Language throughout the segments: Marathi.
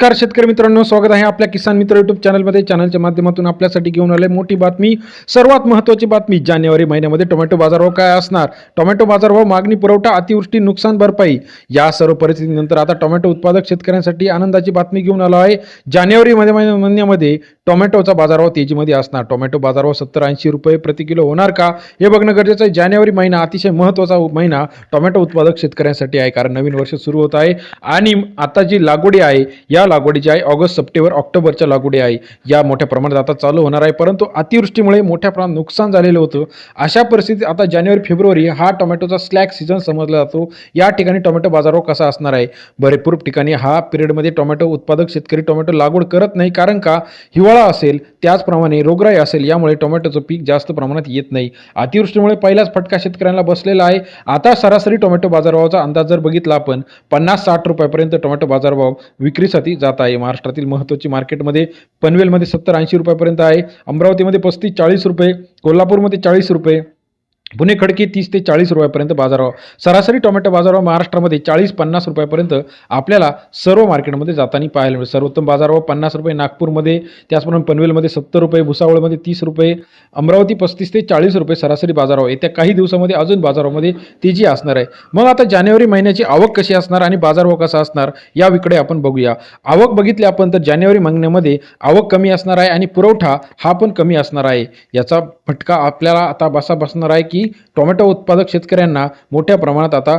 नमस्कार शेतकरी मित्रांनो स्वागत आहे आपल्या किसान मित्र युट्यूब चॅनलमध्ये चॅनलच्या माध्यमातून आपल्यासाठी घेऊन आले मोठी बातमी. सर्वात महत्त्वाची बातमी जानेवारी महिन्यामध्ये टोमॅटो बाजारभाव काय असणार? टोमॅटो बाजारभाव मागणी पुरवठा अतिवृष्टी नुकसान भरपाई. या सर्व परिस्थितीनंतर आता टोमॅटो उत्पादक शेतकऱ्यांसाठी आनंदाची बातमी घेऊन आलो आहे. जानेवारी महिन्यामध्ये टोमॅटोचा बाजारभाव तेजीमध्ये असणार. टोमॅटो बाजारभाव सत्तर ऐंशी रुपये प्रति किलो होणार का? हे बघणं गरजेचं आहे. जानेवारी महिना अतिशय महत्त्वाचा महिना. टोमॅटो उत्पादक शेतकऱ्यांसाठी आहे कारण नवीन वर्ष सुरू होत आहे. आणि आता जी लागवडी आहे या लागवडीची आहे ऑगस्ट सप्टेंबर ऑक्टोबरच्या लागवडी आहे. या मोठ्या प्रमाणात आता चालू होणार आहे. परंतु अतिवृष्टीमुळे मोठ्या प्रमाणात नुकसान झालेलं होतं. अशा परिस्थितीत आता जानेवारी फेब्रुवारी हा टोमॅटोचा स्लॅक सीझन समजला जातो. या ठिकाणी टोमॅटो बाजारभाव कसा असणार आहे? भरपूर ठिकाणी हा पिरियडमध्ये टोमॅटो उत्पादक शेतकरी टोमॅटो लागवड करत नाही. कारण का? हिवाळा असेल त्याचप्रमाणे रोगराई असेल यामुळे टोमॅटोचं पीक जास्त प्रमाणात येत नाही. अतिवृष्टीमुळे पहिलाच फटका शेतकऱ्यांना बसलेला आहे. आता सरासरी टोमॅटो बाजारभावाचा अंदाज जर बघितला आपण पन्नास साठ रुपयापर्यंत टोमॅटो बाजारभाव विक्रीसाठी जात आहे. महाराष्ट्रातील महत्त्वाची मार्केटमध्ये पनवेलमध्ये सत्तर ऐंशी रुपयापर्यंत आहे. अमरावतीमध्ये पस्तीस चाळीस रुपये कोल्हापूरमध्ये चाळीस रुपये पुणे खडकी तीस ते चाळीस रुपयापर्यंत बाजारभाव. सरासरी टोमॅटो बाजारभाव महाराष्ट्रामध्ये चाळीस पन्नास रुपयापर्यंत आपल्याला सर्व मार्केटमध्ये जाताना पाहायला मिळेल सर्वोत्तम बाजारभाव पन्नास रुपये नागपूरमध्ये त्याचप्रमाणे पनवेलमध्ये सत्तर रुपये भुसावळमध्ये तीस रुपये अमरावती पस्तीस ते चाळीस रुपये सरासरी बाजारभाव. येत्या काही दिवसामध्ये अजून बाजारामध्ये तेजी असणार आहे. मग आता जानेवारी महिन्याची आवक कशी असणार आणि बाजारभाव कसा असणार याविकडे आपण बघूया. आवक बघितली आपण तर जानेवारी महिन्यामध्ये आवक कमी असणार आहे आणि पुरवठा हा पण कमी असणार आहे. याचा फटका आपल्याला आता बसा बसणार आहे की की टोमॅटो उत्पादक शेतकऱ्यांना मोठ्या प्रमाणात आता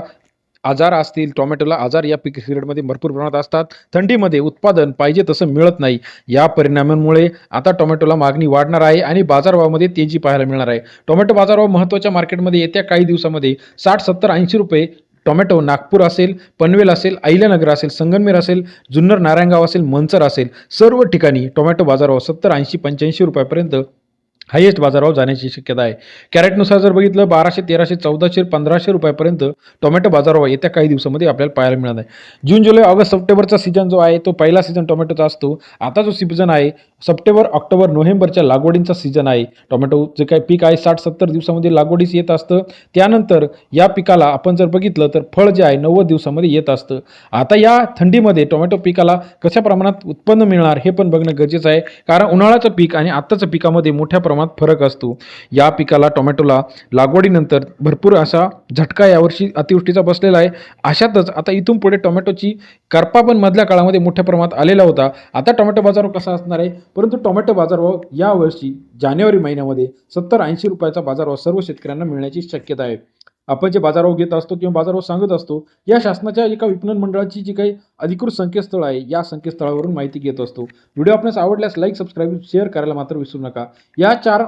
आजार असतील टोमॅटोला आजार या पीक पिरियडमध्ये भरपूर प्रमाणात असतात. थंडीमध्ये उत्पादन पाहिजे तसं मिळत नाही. या परिणामांमुळे आता टोमॅटोला मागणी वाढणार आहे आणि बाजारभावामध्ये तेजी पाहायला मिळणार आहे. टोमॅटो बाजारभाव महत्त्वाच्या मार्केटमध्ये येत्या काही दिवसामध्ये साठ सत्तर ऐंशी रुपये टोमॅटो नागपूर असेल पनवेल असेल अहिल्यानगर असेल संगमनेर असेल जुन्नर नारायणगाव असेल मंचर असेल. सर्व ठिकाणी टोमॅटो बाजारभाव सत्तर ऐंशी पंच्याऐंशी रुपयापर्यंत हायेस्ट बाजारावर जाण्याची शक्यता आहे. कॅरेटनुसार जर बघितलं बाराशे तेराशे चौदाशे पंधराशे रुपयापर्यंत टोमॅटो बाजारावर येत्या काही दिवसामध्ये आपल्याला पाहायला मिळणार आहे. जून जुलै ऑगस्ट सप्टेंबरचा सीझन जो आहे तो पहिला सीझन टोमॅटोचा असतो. आता जो सीझन आहे सप्टेंबर ऑक्टोबर नोव्हेंबरच्या लागवडींचा सीझन आहे. टोमॅटो जे काही पीक आहे साठ सत्तर दिवसामध्ये लागवडीस येत असतं. त्यानंतर या पिकाला आपण जर बघितलं तर फळ जे आहे नव्वद दिवसामध्ये येत असतं. आता या थंडीमध्ये टोमॅटो पिकाला कशा प्रमाणात उत्पन्न मिळणार हे पण बघणं गरजेचं आहे. कारण उन्हाळ्याचं पीक आणि आत्ताचं पिकामध्ये मोठ्या प्रमाणात फरक असतो. या पिकाला टोमॅटोला लागवडीनंतर भरपूर असा झटका यावर्षी अतिवृष्टीचा बसलेला आहे. अशातच आता इथून पुढे टोमॅटोची करपा पण मधल्या काळामध्ये मोठ्या प्रमाणात आलेला होता. आता टोमॅटो बाजारभाव कसा असणार आहे? परंतु टोमॅटो बाजारभाव यावर्षी जानेवारी महिन्यामध्ये सत्तर ऐंशी रुपयाचा बाजारभाव सर्व शेतकऱ्यांना मिळण्याची शक्यता आहे. आपण जे बाजारावर घेत असतो किंवा बाजारभाव सांगत असतो या शासनाच्या एका विपणन मंडळाची जी काही अधिकृत संकेतस्थळ आहे या संकेतस्थळावरून माहिती घेत असतो. व्हिडिओ आपल्यास आवडल्यास लाईक सबस्क्राईब शेअर करायला मात्र विसरू नका. या चार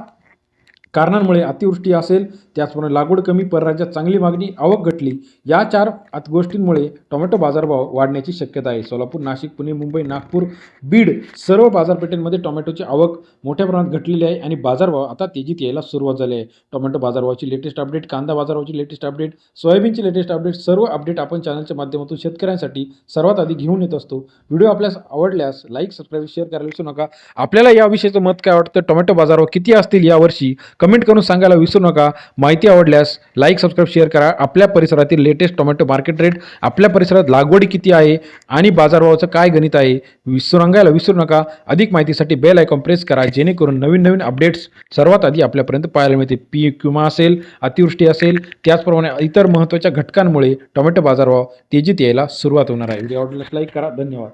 कारणांमुळे अतिवृष्टी असेल त्याचप्रमाणे लागवड कमी परराज्यात चांगली मागणी आवक घटली या चार गोष्टींमुळे टोमॅटो बाजारभाव वाढण्याची शक्यता आहे. सोलापूर नाशिक पुणे मुंबई नागपूर बीड सर्व बाजारपेठांमध्ये टोमॅटोची आवक मोठ्या प्रमाणात घटलेली आहे आणि बाजारभाव आता तेजीत यायला सुरुवात झाली आहे. टोमॅटो बाजारभावाची लेटेस्ट अपडेट कांदा बाजारभावाची लेटेस्ट अपडेट सोयाबीनची लेटेस्ट अपडेट सर्व अपडेट आपण चॅनलच्या माध्यमातून शेतकऱ्यांसाठी सर्वात आधी घेऊन येत असतो. व्हिडिओ आपल्यास आवडल्यास लाईक सबस्क्राईब शेअर करायला विसरू नका. आपल्याला या विषयाचं मत काय वाटतं? टोमॅटो बाजारभाव किती असतील यावर्षी कमेंट करून सांगायला विसरू नका. माहिती आवडल्यास लाईक सबस्क्राईब शेअर करा. आपल्या परिसरातील लेटेस्ट टोमॅटो मार्केट रेट आपल्या परिसरात लागवडी किती आहे आणि बाजारभावाचं काय गणित आहे विसरू सांगायला विसरू नका. अधिक माहितीसाठी बेल आयकॉन प्रेस करा जेणेकरून नवीन नवीन अपडेट्स सर्वात आधी आपल्यापर्यंत पाहायला मिळते पीक विमा असेल अतिवृष्टी असेल त्याचप्रमाणे इतर महत्त्वाच्या घटकांमुळे टोमॅटो बाजारभाव तेजीत यायला सुरुवात होणार आहे. व्हिडिओ आवडल्यास लाईक करा. धन्यवाद.